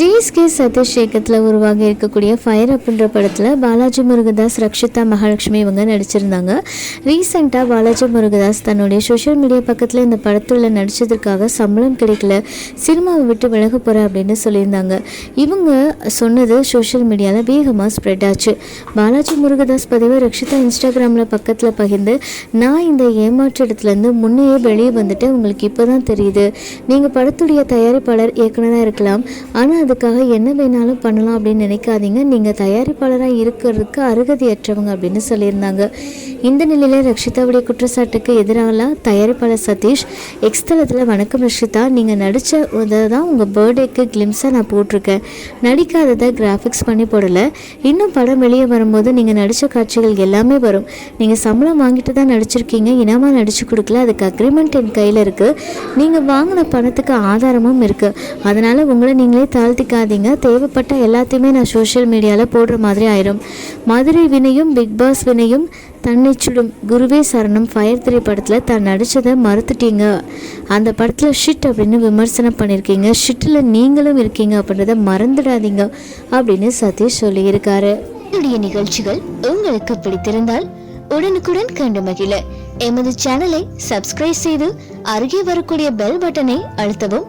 GSK Satish இயக்கத்தில் உருவாகி இருக்கக்கூடிய ஃபயர் அப்படின்ற படத்தில் பாலாஜி முருகதாஸ் ரக்ஷிதா மகாலட்சுமி இவங்க நடிச்சிருந்தாங்க. ரீசெண்டாக பாலாஜி முருகதாஸ் தன்னுடைய சோஷியல் மீடியா பக்கத்தில் இந்த படத்தில் நடித்ததற்காக சம்பளம் கிடைக்கல சினிமாவை விட்டு விலக போகிறேன் அப்படின்னு சொல்லியிருந்தாங்க. இவங்க சொன்னது சோஷியல் மீடியாவில் வேகமாக ஸ்ப்ரெட் ஆச்சு. பாலாஜி முருகதாஸ் பதிவை ரக்ஷிதா இன்ஸ்டாகிராமில் பக்கத்தில் பகிர்ந்து நான் இந்த ஏமாற்றத்துலேருந்து முன்னையே வெளியே வந்துட்டு உங்களுக்கு இப்போ தான் தெரியுது. நீங்கள் படத்துடைய தயாரிப்பாளர் இயக்குனராக இருக்கலாம். ஆனால் அதுக்காக என்ன வேணாலும் பண்ணலாம் அப்படின்னு நினைக்காதீங்க. நீங்கள் தயாரிப்பாளராக இருக்கிறதுக்கு அருகதையற்றவங்க அப்படின்னு சொல்லியிருந்தாங்க. இந்த நிலையில் ரக்ஷிதாவுடைய குற்றச்சாட்டுக்கு எதிராக தயாரிப்பாளர் சதீஷ் எக்ஸ்தலத்தில் வணக்கம் ரக்ஷிதா நீங்கள் நடித்த இதை தான் உங்கள் பர்த்டேக்கு கிளிம்ஸாக நான் போட்டிருக்கேன். நடிக்காததை கிராஃபிக்ஸ் பண்ணி போடலை. இன்னும் படம் வெளியே வரும்போது நீங்கள் நடித்த காட்சிகள் எல்லாமே வரும். நீங்கள் சம்பளம் வாங்கிட்டு தான் நடிச்சிருக்கீங்க இனமாக நடிச்சு கொடுக்கல அதுக்கு அக்ரிமெண்ட் என் கையில் இருக்குது நீங்கள் வாங்கின பணத்துக்கு ஆதாரமும் இருக்குது அதனால் உங்களை நீங்களே தாழ்த்திக்காதீங்க தேவைப்பட்ட எல்லாத்தையுமே நான் சோஷியல் மீடியாவில் போடுற மாதிரி ஆயிரும். மதுரை வினையும் பிக் பாஸ் வினையும் தன்னை சுடும் குருவே சரணம். ஃபயர் திரைப்படத்தில் தான் நடித்ததை மறுத்துட்டீங்க. அந்த படத்தில் ஷிட் அப்படின்னு விமர்சனம் பண்ணியிருக்கீங்க ஷிட்டில் நீங்களும் இருக்கீங்க அப்படின்றத மறந்துடாதீங்க அப்படின்னு சதீஷ் சொல்லியிருக்காரு. என்னுடைய நிகழ்ச்சிகள் உங்களுக்கு பிடித்திருந்தால் உடனுக்குடன் கண்டு மகிழ. எமது சேனலை சப்ஸ்கிரைப் செய்து அருகே வரக்கூடிய பெல் பட்டனை அழுத்தவும்